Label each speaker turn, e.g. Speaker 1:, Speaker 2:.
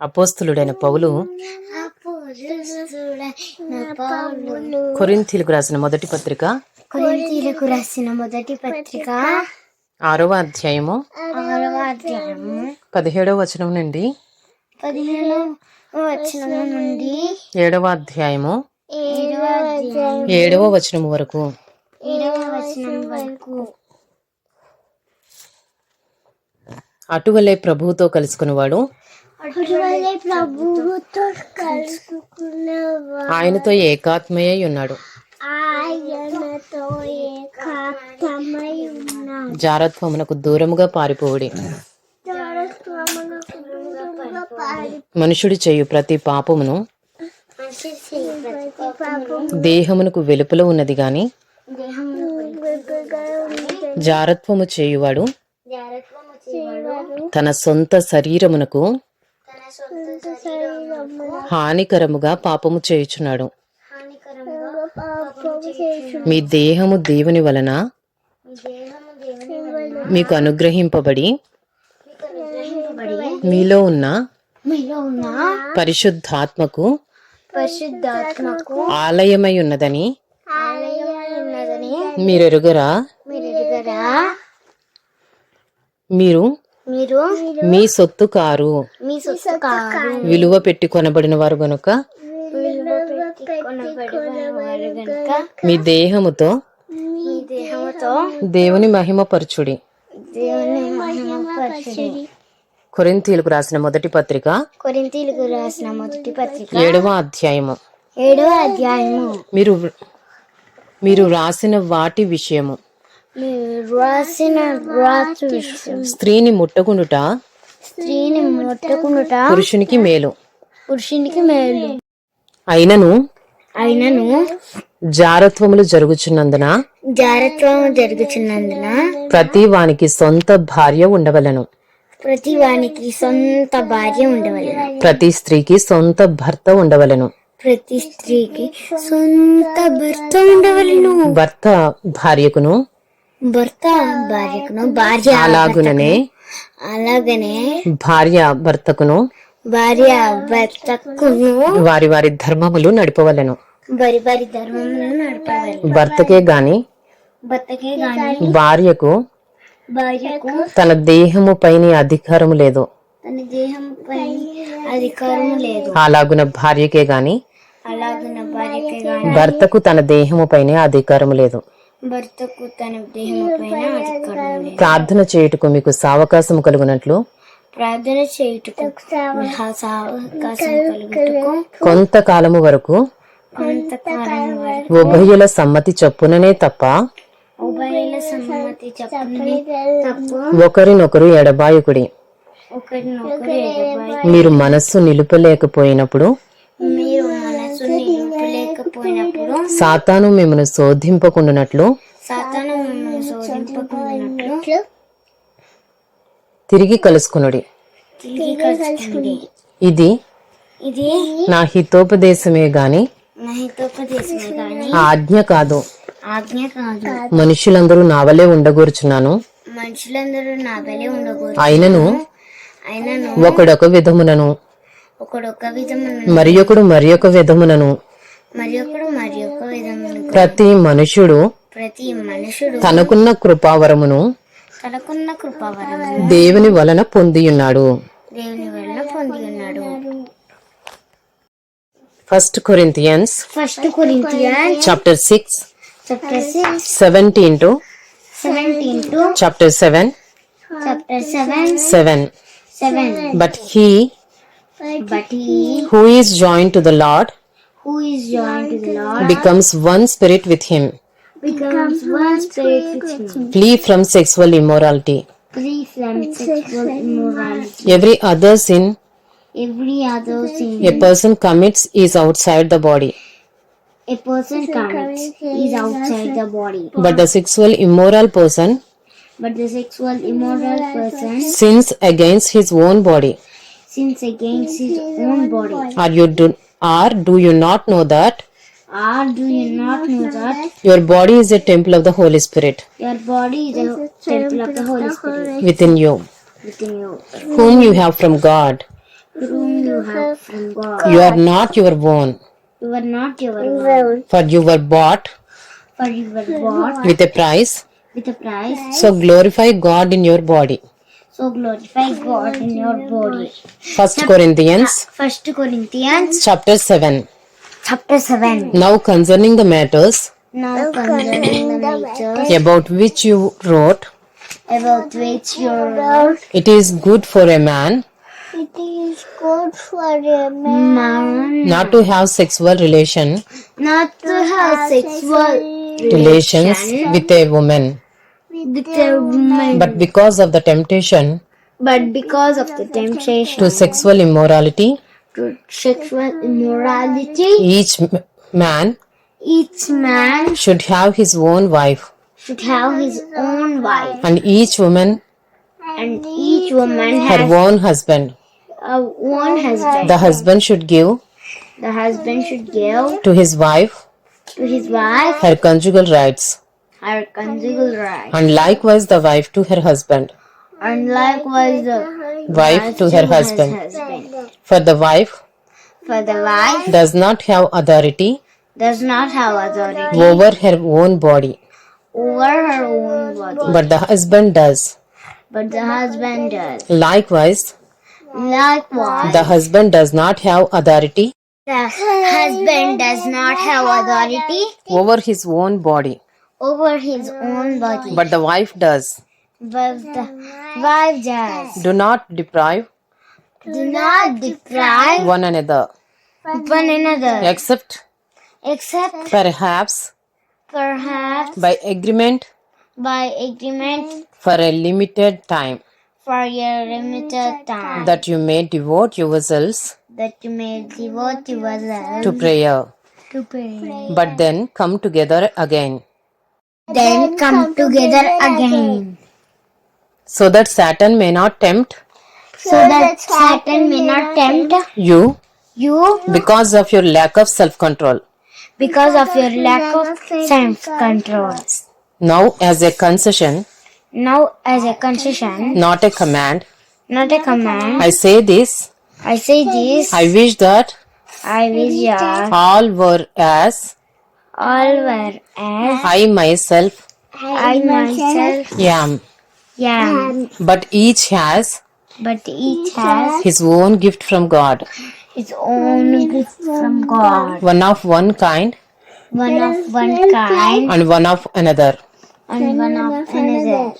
Speaker 1: అపోస్తులుడైన పౌలు కొరింథీలకు రాసిన మొదటి పత్రిక
Speaker 2: కొరింథీలకు రాసిన మొదటి పత్రిక
Speaker 1: ఆరవ అధ్యాయము
Speaker 2: ఆరవ అధ్యాయము
Speaker 1: పదిహేడవ వచనం నుండి
Speaker 2: వచనం నుండి
Speaker 1: ఏడవ అధ్యాయము
Speaker 2: ఏడవ అధ్యాయం
Speaker 1: ఏడవ వచనం వరకు
Speaker 2: ఏడవ వచనం వరకు
Speaker 1: అటువలే ప్రభువుతో కలుసుకునేవాడు.
Speaker 2: అటువలే ప్రభువుతో కలుసుకున్నవా
Speaker 1: ఆయనతో ఏకాత్మయ్య ఉన్నాడు.
Speaker 2: ఆయనతో ఏకాత్మై ఉన్నాడు.
Speaker 1: జారత్వమునకు దూరముగా పారిపోవుడి. మనుషుడు చేయు ప్రతి పాపమును దేహమునకు వెలుపల ఉన్నది గాని జారత్వము చేయువాడు
Speaker 2: జారత్వము చేయవాడు
Speaker 1: తన సొంత శరీరమునకు హానికరముగా పాపము చేయుచున్నాడు. మీ దేహము దేవుని వలన మీకు అనుగ్రహింపబడి మీలో ఉన్న పరిశుద్ధాత్మకు
Speaker 2: పరిశుద్ధాత్మకు
Speaker 1: ఆలయమై ఉన్నదని మీరెరుగరా?
Speaker 2: మీరు
Speaker 1: మీరు? మీ సొత్తు కారు.
Speaker 2: మీ సొత్తు కారు.
Speaker 1: విలువ పెట్టి కొనబడిన వారు గనుక? మీ దేహముతో?
Speaker 2: మీ దేహముతో?
Speaker 1: దేవుని మహిమపరచుడి
Speaker 2: దేవుని మహిమపరచుడి
Speaker 1: కొరింథీలకు రాసిన మొదటి పత్రిక.
Speaker 2: కొరింథీలకు రాసిన మొదటి పత్రిక.
Speaker 1: ఏడవ అధ్యాయము.
Speaker 2: ఏడవ అధ్యాయము.
Speaker 1: మీరు మీరు రాసిన వాటి విషయము.
Speaker 2: రాసిన
Speaker 1: స్త్రీని ముట్టకుండుట?
Speaker 2: స్త్రీని ముట్టకునుట
Speaker 1: పురుషునికి మేలు.
Speaker 2: పురుషునికి మేలు.
Speaker 1: అయినను?
Speaker 2: అయినను.
Speaker 1: జారత్వములు జరుగుచున్నందున?
Speaker 2: జారత్వం జరుగుతున్నందున
Speaker 1: ప్రతి వానికి సొంత భార్య ఉండవలను.
Speaker 2: ప్రతి వానికి సొంత భార్య ఉండవలెను.
Speaker 1: ప్రతి స్త్రీకి సొంత భర్త ఉండవలను.
Speaker 2: ప్రతి స్త్రీకి సొంత భర్త ఉండవలెను.
Speaker 1: భర్త భార్యకును?
Speaker 2: భర్త భార్యకును భార్య
Speaker 1: అలాగుననే
Speaker 2: అలాగనే
Speaker 1: భార్య భర్తకును.
Speaker 2: భార్య భర్తకును.
Speaker 1: వారి వారి ధర్మములు నడిపవలను.
Speaker 2: బరి బరి ధర్మములను నడపవలెను.
Speaker 1: భర్తకే గాని
Speaker 2: భర్తకే గాని
Speaker 1: భార్యకు
Speaker 2: భార్యకు
Speaker 1: తన దేహము పైన అధికారము లేదు.
Speaker 2: తన దేహంపై అధికారం లేదు.
Speaker 1: అలాగున భార్యకే గాని
Speaker 2: అలాగున భార్యకే గాని
Speaker 1: భర్తకు తన దేహము పైన అధికారము లేదు. ప్రార్థన చేయుటకు మీకు సావకాశము కలుగునట్లు?
Speaker 2: ప్రార్థన చేయుటకు
Speaker 1: కొంతకాలము వరకు ఉభయుల సమ్మతి చొప్పుననే తప్ప ఒకరినొకరు ఎడబాయుకుడి. మీరు మనస్సు నిలుపలేకపోయినప్పుడు
Speaker 2: నిలుపలేకపోయినప్పుడు
Speaker 1: సాతాను మిమ్మల్ని శోధింపకుండునట్లు
Speaker 2: సాతాను మిమ్మల్ని
Speaker 1: తిరిగి కలుసుకునుడి.
Speaker 2: తిరిగి
Speaker 1: ఇది
Speaker 2: ఇది
Speaker 1: నా హితోపదేశమే గాని ఆజ్ఞ కాదు.
Speaker 2: ఆజ్ఞ కాదు.
Speaker 1: మనుషులందరూ నా వలె ఉండగూర్చున్నాను.
Speaker 2: మనుషులందరూ నా ఉండకూడదు
Speaker 1: అయినను
Speaker 2: అయినను
Speaker 1: ఒకడొక విధమునను.
Speaker 2: ఒకడొక విధమును
Speaker 1: మరి ఒకడు మరి ఒక విధమునను.
Speaker 2: మరి ఒకడు మరి ఒక విధమును
Speaker 1: ప్రతి మనుషుడు
Speaker 2: ప్రతి మనుషుడు
Speaker 1: తనకున్న కృపావరమును
Speaker 2: తనకున్న కృపావరము
Speaker 1: దేవుని వలన పొందియున్నాడు.
Speaker 2: దేవుని వలన పొంది ఉన్నాడు
Speaker 1: first Corinthians
Speaker 2: first Corinthian
Speaker 1: chapter six
Speaker 2: chapter six
Speaker 1: seventeen to
Speaker 2: seventeen to
Speaker 1: chapter seven
Speaker 2: chapter seven
Speaker 1: seven
Speaker 2: seven
Speaker 1: but he
Speaker 2: but he
Speaker 1: who is join to the Lord
Speaker 2: who is joined to the Lord
Speaker 1: becomes one spirit with him.
Speaker 2: becomes one spirit with him.
Speaker 1: Flee from sexual immorality.
Speaker 2: Free from sexual immorality.
Speaker 1: Every other sin
Speaker 2: Every other sin
Speaker 1: a person commits is outside the body,
Speaker 2: a person commits is outside the body.
Speaker 1: but the sexual immoral person
Speaker 2: But the sexual immoral person
Speaker 1: sins against his own body.
Speaker 2: sins against his own body.
Speaker 1: Are you do, or do you not know that
Speaker 2: Or do you not know that
Speaker 1: your body is a temple of the Holy Spirit
Speaker 2: your body is a temple of the Holy Spirit
Speaker 1: within you,
Speaker 2: within you,
Speaker 1: whom you have from God?
Speaker 2: whom you you have from God.
Speaker 1: You are not your own,
Speaker 2: You are not your own.
Speaker 1: for you were bought
Speaker 2: For you were bought
Speaker 1: with a price.
Speaker 2: with a price.
Speaker 1: So glorify God in your body.
Speaker 2: So glorify God in your body.
Speaker 1: First Corinthians.
Speaker 2: First Corinthians.
Speaker 1: Chapter 7.
Speaker 2: chapter 7.
Speaker 1: Now concerning the matters
Speaker 2: Now concerning the matters
Speaker 1: about which you wrote,
Speaker 2: about which you wrote,
Speaker 1: it is good for a man
Speaker 2: it is good for a man
Speaker 1: not to have sexual relation
Speaker 2: not to have sexual
Speaker 1: relations. with a woman,
Speaker 2: with
Speaker 1: but because of the temptation
Speaker 2: But because of the temptation
Speaker 1: to sexual immorality,
Speaker 2: to sexual immorality,
Speaker 1: each m- man
Speaker 2: each man
Speaker 1: should have his own wife,
Speaker 2: should have his own wife,
Speaker 1: and each woman
Speaker 2: and each woman
Speaker 1: her
Speaker 2: has
Speaker 1: own husband.
Speaker 2: a one husband.
Speaker 1: The husband should give
Speaker 2: The husband should give
Speaker 1: to his wife
Speaker 2: to his wife
Speaker 1: her conjugal rights,
Speaker 2: her conjugal right,
Speaker 1: and likewise the wife to her husband,
Speaker 2: and likewise the
Speaker 1: wife to her husband.
Speaker 2: husband.
Speaker 1: For the wife
Speaker 2: For the wife
Speaker 1: does not have authority
Speaker 2: does not have authority
Speaker 1: over her own body,
Speaker 2: over her own body,
Speaker 1: but the husband does.
Speaker 2: but the husband does.
Speaker 1: Likewise,
Speaker 2: Likewise,
Speaker 1: the husband does not have authority
Speaker 2: the husband does not have authority
Speaker 1: over his own body,
Speaker 2: over his own body,
Speaker 1: but the wife does.
Speaker 2: but the wife does.
Speaker 1: Do not deprive
Speaker 2: Do not deprive
Speaker 1: one another,
Speaker 2: one another,
Speaker 1: except
Speaker 2: except
Speaker 1: perhaps
Speaker 2: perhaps
Speaker 1: by agreement
Speaker 2: by agreement
Speaker 1: for a limited time,
Speaker 2: for a limited time,
Speaker 1: that you may devote yourselves
Speaker 2: that you may devote yourself
Speaker 1: to prayer,
Speaker 2: to pray.
Speaker 1: but then come together again,
Speaker 2: Then come together again,
Speaker 1: so that Satan may not tempt
Speaker 2: so that Satan may not tempt
Speaker 1: you
Speaker 2: you
Speaker 1: because of your lack of self control.
Speaker 2: because of your lack of self-control.
Speaker 1: Now, as a concession,
Speaker 2: Now, as a concession,
Speaker 1: not a command,
Speaker 2: not a command,
Speaker 1: I say this.
Speaker 2: I say this.
Speaker 1: I wish that
Speaker 2: I wish that
Speaker 1: all were as
Speaker 2: all were as
Speaker 1: I myself.
Speaker 2: I myself.
Speaker 1: am,
Speaker 2: am,
Speaker 1: but each has
Speaker 2: but each has
Speaker 1: his own gift from God,
Speaker 2: his own gift from God,
Speaker 1: one of one kind.
Speaker 2: One of one kind.
Speaker 1: and one of another.
Speaker 2: and one of another.